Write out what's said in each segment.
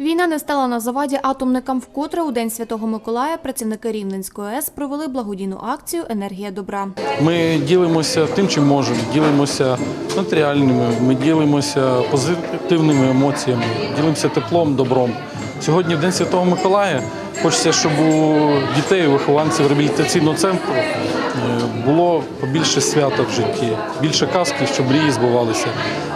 Війна не стала на заваді атомникам. Вкотре у День Святого Миколая працівники Рівненської АЕС провели благодійну акцію Енергія добра. Ми ділимося тим, чим можемо, ділимося матеріальними, ми ділимося позитивними емоціями, ділимося теплом, добром. Сьогодні, День Святого Миколая, хочеться, щоб у дітей, вихованців реабілітаційного центру е, було побільше свята в житті, більше казки, щоб мрії збувалися.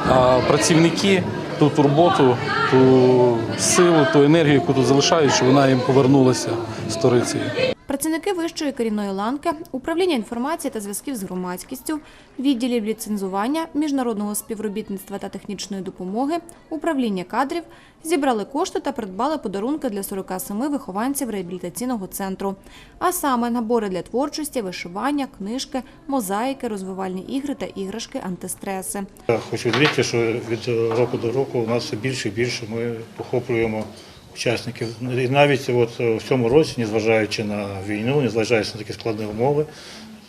А працівники ту турботу, ту силу, ту енергію, яку тут залишають, щоб вона їм повернулася з сторицею. Працівники вищої керівної ланки, управління інформації та зв'язків з громадськістю, відділів ліцензування, міжнародного співробітництва та технічної допомоги, управління кадрів зібрали кошти та придбали подарунки для 47 вихованців реабілітаційного центру. А саме набори для творчості, вишивання, книжки, мозаїки, розвивальні ігри та іграшки антистреси. Хочу відмітити, що від року до року у нас все більше і більше ми охоплюємо учасників. І навіть от в цьому році, незважаючи на війну, незважаючи на такі складні умови,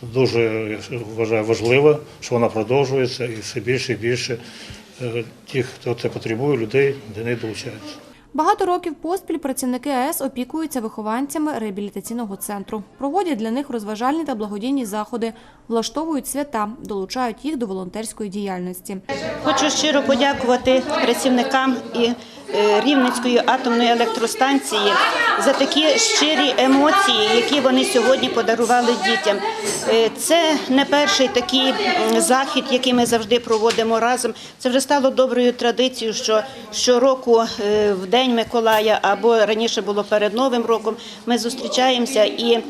дуже я вважаю важливо, що вона продовжується і все більше і більше е, тих, хто це потребує, людей до неї долучаються. Багато років поспіль працівники АЕС опікуються вихованцями реабілітаційного центру, проводять для них розважальні та благодійні заходи, влаштовують свята, долучають їх до волонтерської діяльності. Хочу щиро подякувати працівникам і е, Рівненської атомної електростанції за такі щирі емоції, які вони сьогодні подарували дітям. Е, Це не перший такий захід, який ми завжди проводимо разом. Це вже стало доброю традицією, що щороку е, в День Миколая або раніше було перед Новим роком. Ми зустрічаємося і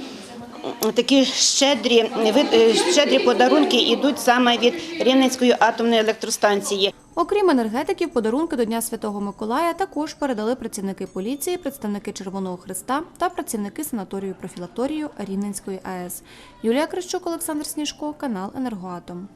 такі щедрі, е, щедрі подарунки йдуть саме від Рівненської атомної електростанції. Окрім енергетиків, подарунки до Дня Святого Миколая також передали працівники поліції, представники Червоного Христа та працівники санаторію профілакторію Рівненської АЕС. Юлія Крищук, Олександр Сніжко, канал Енергоатом.